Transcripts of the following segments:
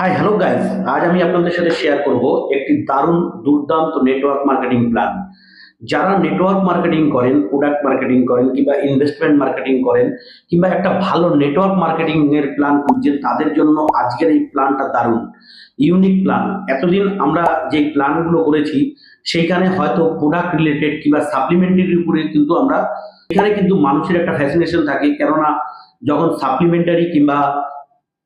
Hi hello guys আজ আমি আপনাদের সাথে শেয়ার করব একটি দারুণ দুর্দান্ত নেটওয়ার্ক মার্কেটিং প্ল্যান যারা নেটওয়ার্ক মার্কেটিং করেন প্রোডাক্ট মার্কেটিং করেন, কিংবা ইনভেস্টমেন্ট মার্কেটিং করেন, কিংবা একটা ভালো নেটওয়ার্ক মার্কেটিং এর প্ল্যান করছেন তাদের জন্য আজকের এই প্ল্যানটা দারুণ। ইউনিক প্ল্যান এতদিন আমরা যে প্ল্যানগুলো করেছি, সেইখানে হয়তো প্রোডাক্ট রিলেটেড কিংবা সাপ্লিমেন্টারির উপরে কিন্তু আমরা, এখানে কিন্তু মানুষের একটা ফ্যাসিনেশন থাকে। কেননা, যখন সাপ্লিমেন্টারি কিংবা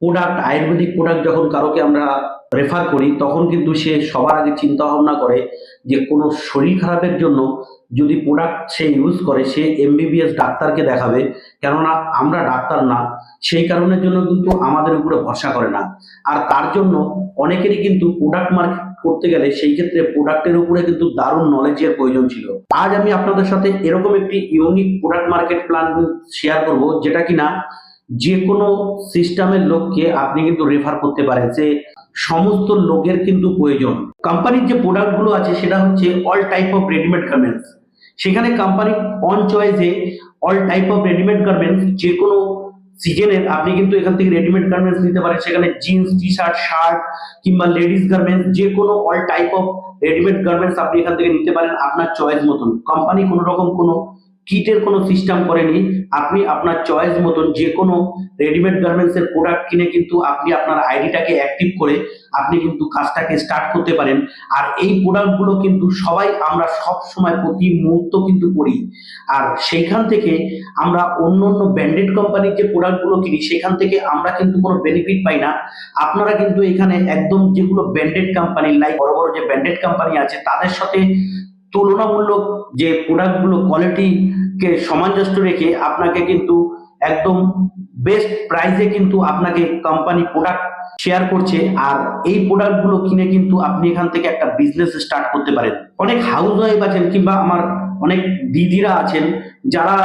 প্রোডাক্ট আয়ুর্বেদিক প্রোডাক্ট যখন কারোকে আমরা রেফার করি, তখন কিন্তু সে সবার আগে চিন্তা ভাবনা করে যে কোনো শরীর খারাপের জন্য যদি প্রোডাক্ট সে ইউজ করে, সে এমবিবিএস ডাক্তারকে দেখাবে। কেননা আমরা ডাক্তার না, সেই কারণের জন্য কিন্তু আমাদের উপরে ভরসা করে না। আর তার জন্য অনেকেরই কিন্তু প্রোডাক্ট মার্কেট করতে গেলে সেই ক্ষেত্রে প্রোডাক্টের উপরে কিন্তু দারুণ নলেজের প্রয়োজন ছিল। আজ আমি আপনাদের সাথে এরকম একটি unique product market plan share করব, যেটা কিনা যে কোনো সিস্টেমের লোককে আপনি কিন্তু রেফার করতে পারেন যে সমস্ত লোকের কিন্তু প্রয়োজন। কোম্পানির যে প্রোডাক্টগুলো আছে সেটা হচ্ছে all type of readymade garments সেখানে company on চয়েসে all type of readymade garments যে কোনো সিজনের আপনি কিন্তু এখান থেকে রেডিমেড গার্মেন্টস নিতে পারেন। সেখানে জিন্স টি শার্ট শার্ট কিংবা লেডিস গার্মেন্টস যে কোনো all type of readymade garments আপনি এখান থেকে নিতে পারেন আপনার চয়েস মতন। কোম্পানি কোনো রকম কোনো কিটের কোনো সিস্টেম করেনি, আপনি আপনার চয়েস মতন যে কোনো রেডিমেড গার্মেন্টস এর প্রোডাক্ট কিনে কিন্তু আপনি আপনার আইডিটাকে অ্যাক্টিভ করে আপনি কিন্তু কাজটাকে স্টার্ট করতে পারেন। আর এই প্রোডাক্টগুলো কিন্তু সবাই আমরা সব সময় প্রতি মুহূর্ত কিন্তু করি। আর সেইখান থেকে আমরা অন্য অন্য ব্র্যান্ডেড কোম্পানির যে প্রোডাক্টগুলো কিনি, সেখান থেকে আমরা কিন্তু কোনো বেনিফিট পাই না। আপনারা কিন্তু এখানে একদম যেগুলো ব্র্যান্ডেড কোম্পানি লাইক বড় বড় যে ব্র্যান্ডেড কোম্পানি আছে, তাদের সাথে তুলনামূলক যে প্রোডাক্টগুলো কোয়ালিটিকে সামঞ্জস্য রেখে আপনাকে কিন্তু একদম বেস্ট প্রাইসে কিন্তু আপনাকে কোম্পানি প্রোডাক্ট শেয়ার করছে। আর এই প্রোডাক্টগুলো কিনে কিন্তু আপনি এখান থেকে একটা বিজনেস স্টার্ট করতে পারেন। অনেক হাউস ওয়াইফ আছেন কিংবা আমার অনেক দিদিরা আছেন, যারা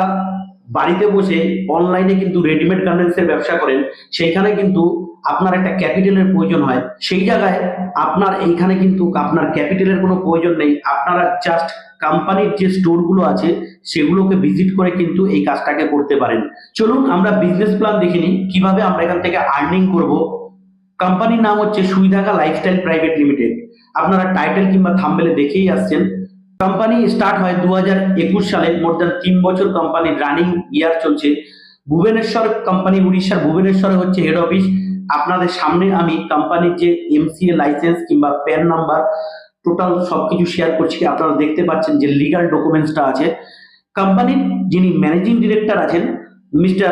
বাড়িতে বসে অনলাইনে কিন্তু রেডিমেড গার্মেন্টসের ব্যবসা করেন, সেইখানে কিন্তু আপনার একটা ক্যাপিটালের প্রয়োজন হয়, সেই জায়গায় আপনার এইখানে কিন্তু আপনার ক্যাপিটালের কোনো প্রয়োজন নেই। আপনারা জাস্ট কোম্পানির যে স্টোরগুলো আছে, সেগুলোকে ভিজিট করে কিন্তু এই কাজটাকে করতে পারেন। চলুন আমরা বিজনেস প্ল্যান দেখে নিই, কীভাবে আমরা এখান থেকে আর্নিং করব। কোম্পানির নাম হচ্ছে সুবিধাকা লাইফস্টাইল প্রাইভেট লিমিটেড আপনারা টাইটেল কিংবা থাম্বেলে দেখেই আসছেন। কোম্পানি স্টার্ট হয় দু হাজার একুশ সালে মোর দ্যান তিন বছর কোম্পানির রানিং ইয়ার চলছে। ভুবনেশ্বর কোম্পানি উড়িষ্যার ভুবনেশ্বরে হচ্ছে হেড অফিস আপনাদের সামনে আমি কোম্পানির যে এমসিএ লাইসেন্স কিংবা প্যান নাম্বার টোটাল সবকিছু শেয়ার করছি। আপনারা দেখতে পাচ্ছেন যে লিগাল ডকুমেন্টসটা আছে। কোম্পানির যিনি ম্যানেজিং ডিরেক্টর আছেন, মিস্টার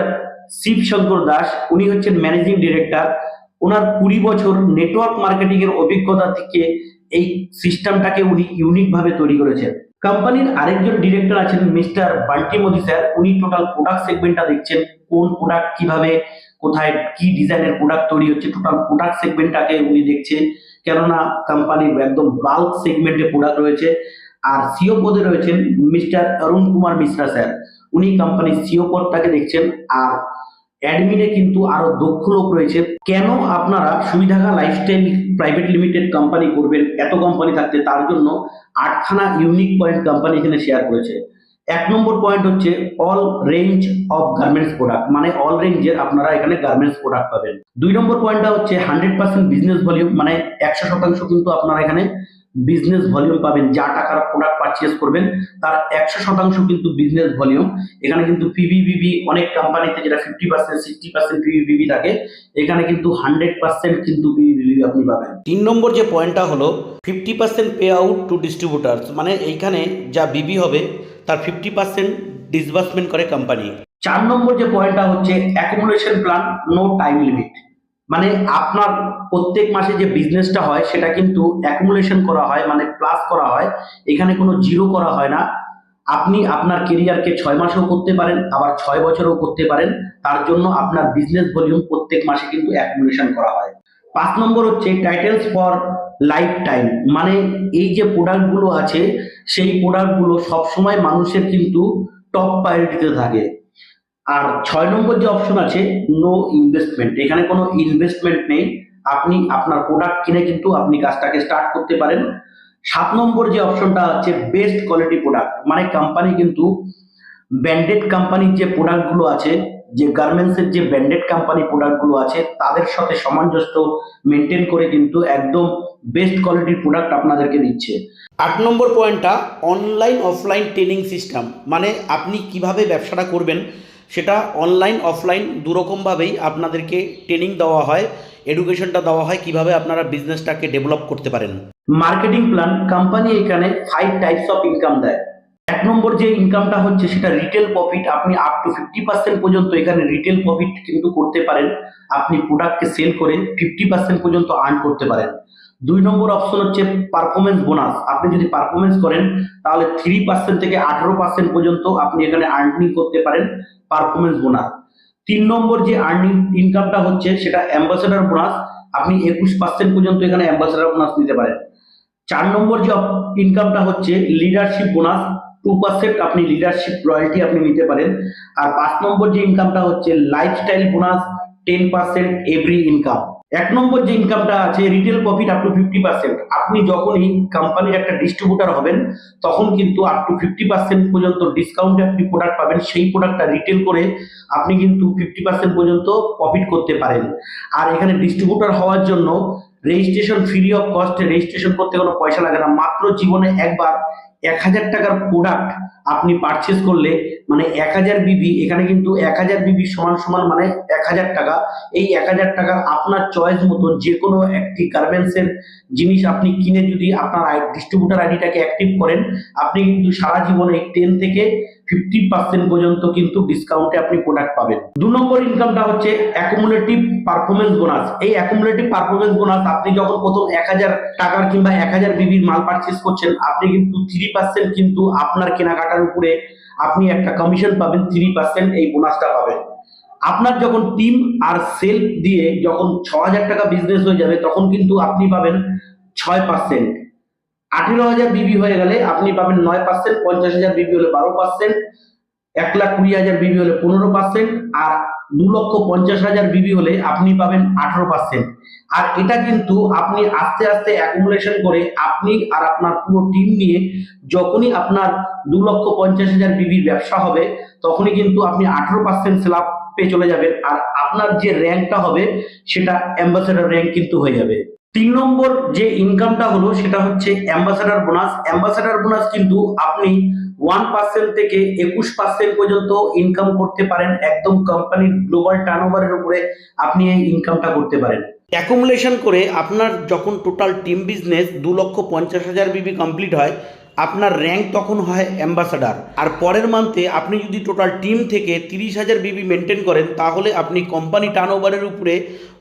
শিব শঙ্কর দাস, উনি হচ্ছেন ম্যানেজিং ডিরেক্টর ওনার কুড়ি বছর নেটওয়ার্ক মার্কেটিং এর অভিজ্ঞতা থেকে এই সিস্টেমটাকে উনি ইউনিক ভাবে তৈরি করেছেন। কোম্পানির আরেকজন ডিরেক্টর আছেন, মিস্টার বান্টি মোদি স্যার। উনি টোটাল প্রোডাক্ট সেগমেন্টটা দেখছেন, কোন প্রোডাক্ট কীভাবে কোথায় কি ডিজাইনের প্রোডাক্ট তৈরি হচ্ছে টোটাল প্রোডাক্ট সেগমেন্টটাকে উনি দেখছেন। কেননা কোম্পানির একদম বাল্ক সেগমেন্টে প্রোডাক্ট রয়েছে। আর সিও পদে রয়েছেন মিস্টার অরুণ কুমার মিশ্রা স্যার। উনি কোম্পানির সিও পদটাকে দেখছেন। আর অ্যাডমিনে কিন্তু আরও দক্ষ লোক রয়েছে। কেন আপনারা Suvidhaka lifestyle private limited company করবেন, এত কোম্পানি থাকতে? তার জন্য আটখানা ইউনিক পয়েন্ট কোম্পানি এখানে শেয়ার করেছে। এক নম্বর পয়েন্ট হচ্ছে all range of garments product মানে অল রেঞ্জের আপনারা এখানে গার্মেন্টস প্রোডাক্ট পাবেন। দুই নম্বর পয়েন্টটা হচ্ছে হান্ড্রেড পার্সেন্ট বিজনেস ভলিউম মানে একশো শতাংশ কিন্তু আপনারা এখানে বিজনেস ভলিউম পাবেন, যা টাকার প্রোডাক্ট পারচেস করবেন, তার একশো শতাংশ কিন্তু বিজনেস ভলিউম এখানে কিন্তু পিভিবিবি অনেক কোম্পানিতে যেটা fifty percent sixty percent PVBB থাকে, এখানে কিন্তু হান্ড্রেড পার্সেন্ট কিন্তু পিভিবিবি আপনি পাবেন। তিন নম্বর যে পয়েন্টটা হলো fifty percent pay out to distributors মানে এইখানে যা বিবি হবে, তার ফিফটি পার্সেন্ট ডিসবার্সমেন্ট করে কোম্পানি চার নম্বর যে পয়েন্টটা হচ্ছে accumulation plan no time limit মানে আপনার প্রত্যেক মাসে যে বিজনেসটা হয়, সেটা কিন্তু অ্যাকুমুলেশন করা হয় মানে প্লাস করা হয়। এখানে কোনো জিরো করা হয় না। আপনি আপনার কেরিয়ারকে ছয় মাসেও করতে পারেন, আবার ছয় বছরেও করতে পারেন। তার জন্য আপনার বিজনেস ভলিউম প্রত্যেক মাসে কিন্তু অ্যাকুমুলেশন করা হয়। পাঁচ নম্বর হচ্ছে টাইটেলস ফর লাইফ টাইম মানে এই যে প্রোডাক্টগুলো আছে, সেই প্রোডাক্টগুলো সবসময় মানুষের কিন্তু টপ প্রায়োরিটিতে থাকে। আর ছয় নম্বর যে অপশন আছে নো ইনভেস্টমেন্ট এখানে কোনো ইনভেস্টমেন্ট নেই। আপনি আপনার প্রোডাক্ট কিনে কিন্তু আপনি কাজটাকে স্টার্ট করতে পারেন। সাত নম্বর যে অপশনটা হচ্ছে বেস্ট কোয়ালিটি প্রোডাক্ট মানে কোম্পানি কিন্তু ব্র্যান্ডেড কোম্পানির যে প্রোডাক্টগুলো আছে, যে গার্মেন্টসের যে ব্র্যান্ডেড কোম্পানি প্রোডাক্টগুলো আছে, তাদের সাথে সামঞ্জস্য মেনটেন করে কিন্তু একদম বেস্ট কোয়ালিটির প্রোডাক্ট আপনাদেরকে দিচ্ছে। আট নম্বর পয়েন্টটা অনলাইন অফলাইন ট্রেনিং সিস্টেম মানে আপনি কীভাবে ব্যবসাটা করবেন সেটা অনলাইন অফলাইন দুরকমভাবেই আপনাদেরকে ট্রেনিং দেওয়া হয় এডুকেশনটা দেওয়া হয় কীভাবে আপনারা বিজনেসটাকে ডেভেলপ করতে পারেন। মার্কেটিং প্ল্যান কোম্পানি এখানে ফাইভ টাইপস অফ ইনকাম দেয়। এক নম্বর যে ইনকামটা হচ্ছে সেটা রিটেল প্রফিট আপনি আপ টু ফিফটি পার্সেন্ট পর্যন্ত এখানে রিটেল প্রফিট কিন্তু করতে পারেন। আপনি প্রোডাক্টকে সেল করে ফিফটি পার্সেন্ট পর্যন্ত আর্ন করতে পারেন। দুই নম্বর অপশন হচ্ছে পারফরমেন্স বোনাস আপনি যদি পারফরমেন্স করেন, তাহলে থ্রি পার্সেন্ট থেকে আঠারো পার্সেন্ট পর্যন্ত আপনি এখানে আর্নিং করতে পারেন পারফরমেন্স বোনাস তিন নম্বর যে আর্নিং ইনকামটা হচ্ছে, সেটা অ্যাম্বাসেডার বোনাস আপনি একুশ পার্সেন্ট পর্যন্ত এখানে অ্যাম্বাসেডার বোনাস নিতে পারেন। চার নম্বর যে ইনকামটা হচ্ছে লিডারশিপ বোনাস টু পার্সেন্ট আপনি লিডারশিপ রয়্যালটি আপনি নিতে পারেন। আর পাঁচ নম্বর যে ইনকামটা হচ্ছে lifestyle bonus ten percent every income এক নম্বর যে ইনকামটা আছে retail profit up to fifty percent আপনি যখনই কোম্পানির একটা ডিস্ট্রিবিউটার হবেন, তখন কিন্তু আপ টু ফিফটি পার্সেন্ট পর্যন্ত ডিসকাউন্টে আপনি প্রোডাক্ট পাবেন। সেই প্রোডাক্টটা রিটেল করে আপনি কিন্তু ফিফটি পার্সেন্ট পর্যন্ত প্রফিট করতে পারেন। আর এখানে ডিস্ট্রিবিউটার হওয়ার জন্য রেজিস্ট্রেশন ফ্রি অফ কস্টে রেজিস্ট্রেশন করতে কোনো পয়সা লাগে না। মাত্র জীবনে একবার এক হাজার টাকার প্রোডাক্ট আপনি পারচেস করলে মানে এক হাজার বিবি এখানে কিন্তু এক হাজার বিবি সমান সমান মানে এক হাজার টাকা। এই এক হাজার টাকা আপনার চয়েস মতন যে কোনো একটি গার্মেন্টসের জিনিস আপনি কিনে যদি আপনার ডিস্ট্রিবিউটার আইডিটাকে অ্যাক্টিভ করেন, আপনি কিন্তু সারা জীবনে টেন থেকে ফিফটি পার্সেন্ট পর্যন্ত কিন্তু ডিসকাউন্টে আপনি প্রোডাক্ট পাবেন। দু নম্বর ইনকামটা হচ্ছে অ্যাকুমুলেটিভ পারফরমেন্স বোনাস এই অ্যাকুমুলেটিভ পারফরমেন্স বোনাস আপনি যখন প্রথম এক হাজার টাকার কিংবা এক হাজার বিবির মাল পারচেস করছেন, আপনি কিন্তু থ্রি পার্সেন্ট কিন্তু আপনার কেনাকাটার উপরে আপনি একটা কমিশন পাবেন থ্রি পার্সেন্ট এই বোনাসটা পাবেন। আপনার যখন টিম আর সেল দিয়ে যখন ছ হাজার টাকা বিজনেস হয়ে যাবে, তখন কিন্তু আপনি পাবেন ছয় পার্সেন্ট আঠেরো হাজার বিবি হয়ে গেলে আপনি পাবেন নয় পার্সেন্ট পঞ্চাশ হাজার বিবি হলে বারো পার্সেন্ট এক লাখ কুড়ি হাজার বিবি হলে পনেরো পার্সেন্ট আর দু লক্ষ পঞ্চাশ হাজার বিবি হলে আপনি পাবেন আঠারো পার্সেন্ট আর এটা কিন্তু আপনি আস্তে আস্তে অ্যাকুমুলেশন করে আপনি আর আপনার পুরো টিম নিয়ে যখনই আপনার দু লক্ষ পঞ্চাশ হাজার বিবির ব্যবসা হবে, তখনই কিন্তু আপনি আঠারো পার্সেন্ট স্ল্যাব পেয়ে চলে যাবেন। আর আপনার যে র্যাঙ্কটা হবে, সেটা অ্যাম্বাসেডার র্যাঙ্ক কিন্তু হয়ে যাবে। তিন নম্বর যে ইনকামটা হলো সেটা হচ্ছে অ্যাম্বাসেডার বোনাস অ্যাম্বাসেডার বোনাস কিন্তু আপনি ওয়ান পার্সেন্ট থেকে একুশ পার্সেন্ট পর্যন্ত ইনকাম করতে পারেন। একদম কোম্পানির গ্লোবাল টার্নওভারের উপরে আপনি এই ইনকামটা করতে পারেন। অ্যাকুমুলেশন করে আপনার যখন টোটাল টিম বিজনেস দু লক্ষ পঞ্চাশ হাজার বিবি কমপ্লিট হয় আপনার র্যাঙ্ক তখন হয় অ্যাম্বাসাডার আর পরের মান্থে আপনি যদি টোটাল টিম থেকে তিরিশ হাজার বিবি মেনটেন করেন, তাহলে আপনি কোম্পানি টার্ন ওভারের উপরে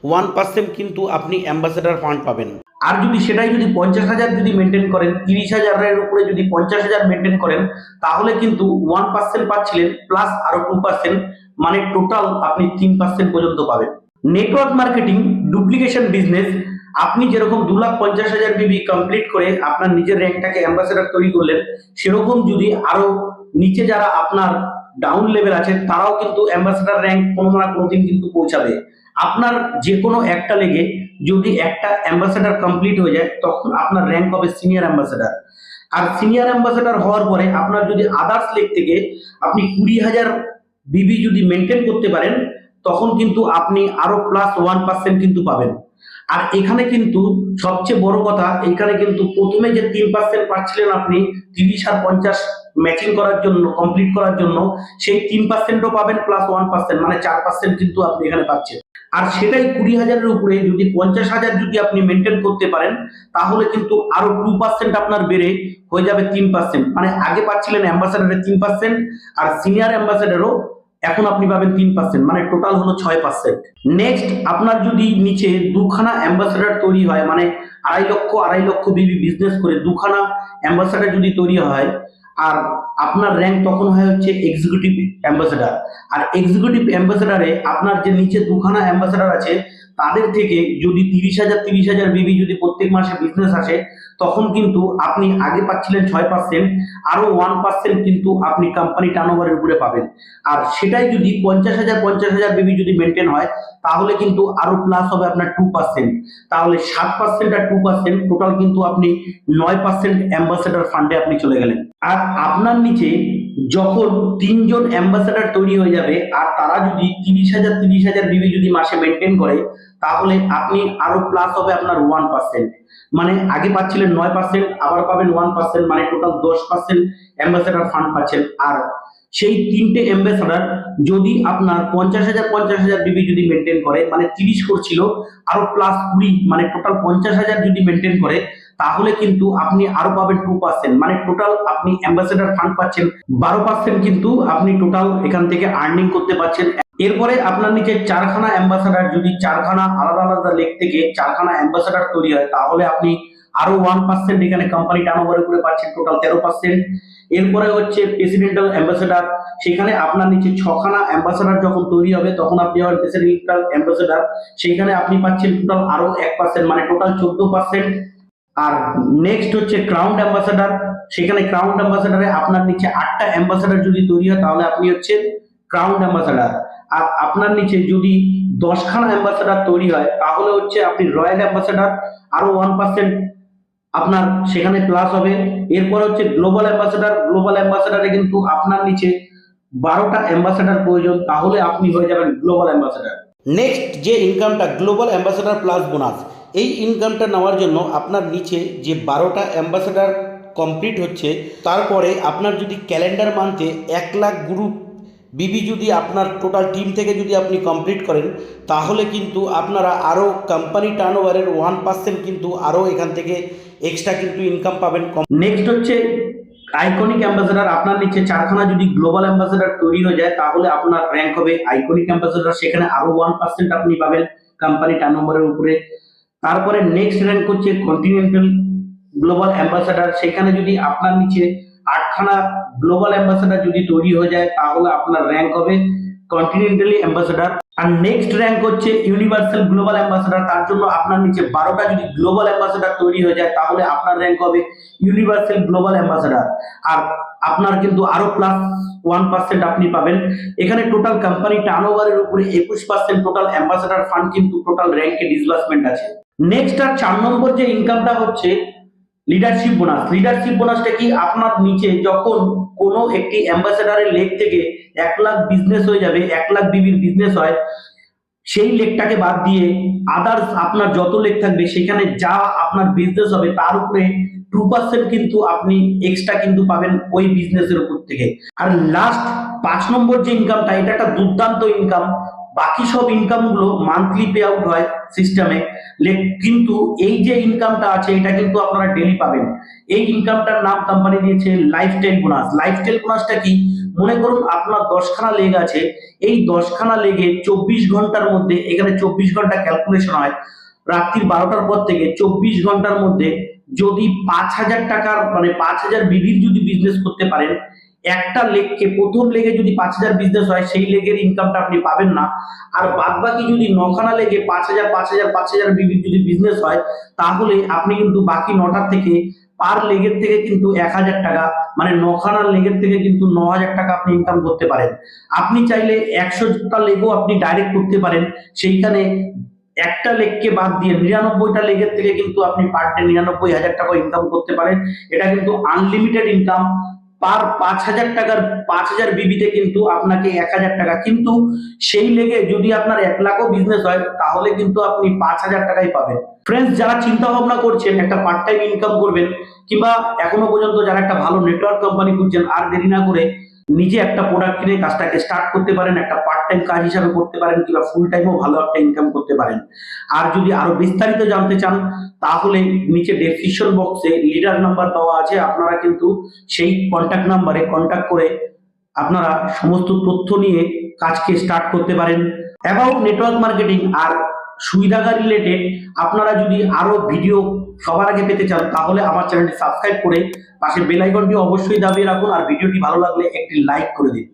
ওয়ান পার্সেন্ট কিন্তু আপনি অ্যাম্বাসাডার ফান্ড পাবেন। আর যদি সেটাই যদি পঞ্চাশ হাজার যদি মেনটেন করেন, তিরিশ হাজারের উপরে যদি পঞ্চাশ হাজার মেনটেন করেন, তাহলে কিন্তু ওয়ান পার্সেন্ট পাচ্ছিলেন প্লাস আরও টু পার্সেন্ট মানে টোটাল আপনি তিন পার্সেন্ট পর্যন্ত পাবেন। নেটওয়ার্ক মার্কেটিং ডুপ্লিকেশন বিজনেস আপনি যেরকম দু লাখ পঞ্চাশ হাজার বিবি কমপ্লিট করে আপনার নিজের র্যাঙ্কটাকে অ্যাম্বাসেডার তৈরি করলেন, সেরকম যদি আরও নিচে যারা আপনার ডাউন লেভেল আছে, তারাও কিন্তু অ্যাম্বাসেডার র্যাঙ্ক কোনো না কোনো দিন কিন্তু পৌঁছাবে। আপনার যে কোনো একটা লেগে যদি একটা অ্যাম্বাসেডার কমপ্লিট হয়ে যায়, তখন আপনার র্যাঙ্ক হবে সিনিয়র অ্যাম্বাসেডার আর সিনিয়র অ্যাম্বাসেডার হওয়ার পরে আপনার যদি আদার্স লেগ থেকে আপনি কুড়ি হাজার বিবি যদি মেনটেন করতে পারেন, তখন কিন্তু আপনি আরও প্লাস ওয়ান পার্সেন্ট কিন্তু পাবেন। আর এখানে কিন্তু সবচেয়ে বড় কথা, এখানে কিন্তু প্রথমে যে তিন পার্সেন্ট পাচ্ছিলেন আপনি তিরিশ আর পঞ্চাশ ম্যাচিং করার জন্য কমপ্লিট করার জন্য, সেই তিন পার্সেন্টও পাবেন প্লাস ওয়ান পার্সেন্ট মানে চার পার্সেন্ট কিন্তু আপনি এখানে পাচ্ছেন। আর সেটাই কুড়ি হাজারের উপরে যদি পঞ্চাশ হাজার যদি আপনি মেনটেন করতে পারেন, তাহলে কিন্তু আরও টু পার্সেন্ট আপনার বেড়ে হয়ে যাবে তিন পার্সেন্ট মানে আগে পাচ্ছিলেন অ্যাম্বাসাডারের তিন পার্সেন্ট আর সিনিয়র অ্যাম্বাসাডারও এখন আপনি পাবেন তিন পার্সেন্ট মানে টোটাল হলো ছয় পার্সেন্ট নেক্সট আপনার যদি নিচে দুখানা অ্যাম্বাসাডার তৈরি হয় মানে আড়াই লক্ষ আড়াই লক্ষ বিবি বিজনেস করে দুখানা অ্যাম্বাসাডার যদি তৈরি হয়, আর আপনার র্যাঙ্ক তখন হয় হচ্ছে এক্সিকিউটিভ অ্যাম্বাসেডার আর এক্সিকিউটিভ অ্যাম্বাসেডারে আপনার যে নিচে দুখানা অ্যাম্বাসেডার আছে তাদের থেকে যদি তিরিশ হাজার তিরিশ হাজার বিবি যদি প্রত্যেক মাসে বিজনেস আসে, তখন কিন্তু আপনি আগে পাচ্ছিলেন ছয় পার্সেন্ট আরও ওয়ান পার্সেন্ট কিন্তু আপনি কোম্পানি টার্নওভারের উপরে পাবেন। আর সেটাই যদি পঞ্চাশ হাজার পঞ্চাশ হাজার বিবি যদি মেনটেন হয়, তাহলে কিন্তু আরও প্লাস হবে আপনার টু পার্সেন্ট তাহলে সাত পার্সেন্ট আর টু পার্সেন্ট টোটাল কিন্তু আপনি নয় পার্সেন্ট অ্যাম্বাসেডার ফান্ডে আপনি চলে গেলেন। আর আপনার নিচে যখন তিনজন অ্যাম্বাসাডার তৈরি হয়ে যাবে, আর তারা যদি তিরিশ হাজার তিরিশ হাজার বিবি যদি মাসে মেনটেন করে তাহলে আপনি আরও প্লাস হবে আপনার ওয়ান পার্সেন্ট মানে আগে পাচ্ছিলেন নয় পার্সেন্ট আবার পাবেন ওয়ান পার্সেন্ট মানে টোটাল দশ পার্সেন্ট অ্যাম্বাসাডার ফান্ড পাচ্ছেন। আর সেই তিনটে অ্যাম্বাসাডার যদি আপনার পঞ্চাশ হাজার পঞ্চাশ হাজার বিবি যদি মেনটেন করে মানে তিরিশ করছিল, আরও প্লাস কুড়ি মানে টোটাল পঞ্চাশ হাজার যদি মেনটেন করে, তাহলে কিন্তু আপনি আরও পাবেন টু পার্সেন্ট মানে টোটাল আপনি অ্যাম্বাসেডার ফান্ড পাচ্ছেন, বারো পার্সেন্ট কিন্তু আপনি টোটাল এখান থেকে আর্নিং করতে পারছেন। এরপরে আপনার নিচে চারখানা অ্যাম্বাসাডার যদি চারখানা আলাদা আলাদা লেক থেকে চারখানা অ্যাম্বাসাডার তৈরি হয়, তাহলে আপনি আরও ওয়ান পার্সেন্ট এখানে কোম্পানি টার্ন করে পাচ্ছেন টোটাল তেরো পার্সেন্ট এরপরে হচ্ছে প্রেসিডেন্টাল অ্যাম্বাসেডার সেখানে আপনার নিচে ছখানা অ্যাম্বাসেডার যখন তৈরি হবে, তখন আপনি হবেন প্রেসিডেন্টাল অ্যাম্বাসেডার সেইখানে আপনি পাচ্ছেন টোটাল আরও এক পার্সেন্ট মানে টোটাল চোদ্দ পার্সেন্ট আর নেক্সট হচ্ছে ক্রাউন অ্যাম্বাসেডার সেখানে ক্রাউন অ্যাম্বাসেডারে আপনার নিচে আটটা অ্যাম্বাসেডার যদি তৈরি হয়, তাহলে আপনি হচ্ছে ক্রাউন অ্যাম্বাসেডার আর আপনার নিচে যদি দশখানা অ্যাম্বাসেডার তৈরি হয়, তাহলে হচ্ছে আপনি রয়্যাল অ্যাম্বাসেডার আরও ওয়ান পার্সেন্ট আপনার সেখানে প্লাস হবে। এরপর হচ্ছে গ্লোবাল অ্যাম্বাসেডার গ্লোবাল অ্যাম্বাসেডারে কিন্তু আপনার নিচে বারোটা অ্যাম্বাসেডার প্রয়োজন, তাহলে আপনি হয়ে যাবেন গ্লোবাল অ্যাম্বাসেডার নেক্সট যে ইনকামটা গ্লোবাল অ্যাম্বাসেডার প্লাস বোনাস এই ইনকামটা নেওয়ার জন্য আপনার নিচে যে বারোটা অ্যাম্বাসেডার কমপ্লিট হচ্ছে, তারপরে আপনার যদি ক্যালেন্ডার মান্থে এক লাখ গ্রুপ বিবি যদি আপনার টোটাল টিম থেকে যদি আপনি কমপ্লিট করেন, তাহলে কিন্তু আপনারা আরও কোম্পানি টার্ন ওভারের ওয়ান পার্সেন্ট কিন্তু আরও এখান থেকে এক্সট্রা কিন্তু ইনকাম পাবেন। নেক্সট হচ্ছে আইকনিক অ্যাম্বাসেডার আপনার নিচে চারখানা যদি গ্লোবাল অ্যাম্বাসেডার তৈরি হয়ে যায়, তাহলে আপনার র্যাঙ্ক হবে আইকনিক অ্যাম্বাসেডার সেখানে আরও ওয়ান পার্সেন্ট আপনি পাবেন কোম্পানি টার্ন নম্বরের উপরে। তারপরে নেক্সট র্যাঙ্ক হচ্ছে কন্টিনেন্টাল গ্লোবাল অ্যাম্বাসেডার সেখানে যদি আপনার নিচে আটখানা গ্লোবাল অ্যাম্বাসেডার যদি তৈরি হয়ে যায়, তাহলে আপনার র্যাঙ্ক হবে কন্টিনেন্টালি অ্যাম্বাসেডার আর নেক্সট র্যাঙ্ক হচ্ছে ইউনিভার্সাল গ্লোবাল অ্যাম্বাসেডার তার জন্য আপনার নিচে বারোটা যদি গ্লোবাল অ্যাম্বাসেডার তৈরি হয়ে যায়, তাহলে আপনার র্যাঙ্ক হবে ইউনিভার্সাল গ্লোবাল অ্যাম্বাসেডার আর আপনার কিন্তু আরও প্লাস ওয়ান পার্সেন্ট আপনি পাবেন। এখানে টোটাল কোম্পানি টার্ন ওভারের উপরে একুশ পার্সেন্ট টোটাল অ্যাম্বাসেডার ফান্ড কিন্তু টোটাল র্যাঙ্কে ডিসবার্সমেন্ট আছে। নেক্সট আর চার নম্বর যে ইনকামটা হচ্ছে লিডারশিপ বোনাস লিডারশিপ বোনাসটা কি? আপনার নিচে যখন কোনো একটি অ্যাম্বাসেডারের লেগ থেকে এক লাখ বিজনেস হয়ে যাবে, এক লাখ বিবির বিজনেস হয়, সেই লেগটাকে বাদ দিয়ে আদার্স আপনার যত লেগ থাকবে, সেখানে যা আপনার বিজনেস হবে, তার উপরে টু পার্সেন্ট কিন্তু আপনি এক্সট্রা কিন্তু পাবেন ওই বিজনেসের উপর থেকে। আর লাস্ট পাঁচ নম্বর যে ইনকামটা এটা একটা দুর্দান্ত ইনকাম বাকি সব ইনকামগুলো মান্থলি পে আউট হয় সিস্টেমে কিন্তু এই যে ইনকামটা আছে, এটা কিন্তু আপনারা ডেলি পাবেন। এই ইনকামটার নাম কোম্পানি দিয়েছে লাইফস্টাইল বোনাস লাইফস্টাইল বোনাসটা কি? মনে করুন আপনার দশখানা লেগ আছে, এই দশখানা লেগে চব্বিশ ঘণ্টার মধ্যে, এখানে চব্বিশ ঘণ্টা ক্যালকুলেশন হয়, রাত্রির বারোটার পর থেকে চব্বিশ ঘণ্টার মধ্যে যদি পাঁচ হাজার টাকার মানে পাঁচ হাজার বিবির যদি বিজনেস করতে পারেন একটা লেগকে, প্রথম লেগে যদি পাঁচ হাজার বিজনেস হয়, সেই লেগের ইনকামটা আপনি পাবেন না। আর বাদ বাকি যদি নখানা লেগে পাঁচ হাজার পাঁচ হাজার পাঁচ হাজার যদি বিজনেস হয়, তাহলে আপনি কিন্তু বাকি নটার থেকে পার লেগের থেকে কিন্তু এক হাজার টাকা মানে নখানার লেগের থেকে কিন্তু ন হাজার টাকা আপনি ইনকাম করতে পারেন। আপনি চাইলে একশোটা লেগও আপনি ডাইরেক্ট করতে পারেন। সেইখানে একটা লেগকে বাদ দিয়ে নিরানব্বইটা লেগের থেকে কিন্তু আপনি পার ডে নিরানব্বই হাজার টাকা ইনকাম করতে পারেন। এটা কিন্তু আনলিমিটেড ইনকাম পার পাঁচ হাজার টাকার, পাঁচ হাজার বিবিতে কিন্তু আপনাকে এক হাজার টাকা। কিন্তু সেই লেগে যদি আপনার এক লাখও বিজনেস হয়, তাহলে কিন্তু আপনি পাঁচ হাজার টাকাই পাবেন। ফ্রেন্ডস যারা চিন্তা ভাবনা করছেন, একটা পার্ট টাইম ইনকাম করবেন, কিংবা এখনও পর্যন্ত যারা একটা ভালো নেটওয়ার্ক কোম্পানি খুঁজছেন, আর দেরি না করে নিজে একটা প্রোডাক্ট কিনে কাজটাকে স্টার্ট করতে পারেন, একটা পার্ট টাইম কাজ হিসাবে করতে পারেন, কিংবা ফুল টাইমও ভালো একটা ইনকাম করতে পারেন। আর যদি আরও বিস্তারিত জানতে চান, তাহলে নিচে ডেসক্রিপশন বক্সে লিডার নাম্বার দেওয়া আছে। আপনারা কিন্তু সেই কন্ট্যাক্ট নাম্বারে কন্ট্যাক্ট করে আপনারা সমস্ত তথ্য নিয়ে কাজকে স্টার্ট করতে পারেন। অ্যাবাউট নেটওয়ার্ক মার্কেটিং আর সুবিধাগার রিলেটেড আপনারা যদি আরও ভিডিও সবার আগে পেতে চান, তাহলে আমার চ্যানেলটি সাবস্ক্রাইব করে পাশে বেল আইকনটি অবশ্যই দাবিয়ে রাখুন, আর ভিডিওটি ভালো লাগলে একটি লাইক করে দিন।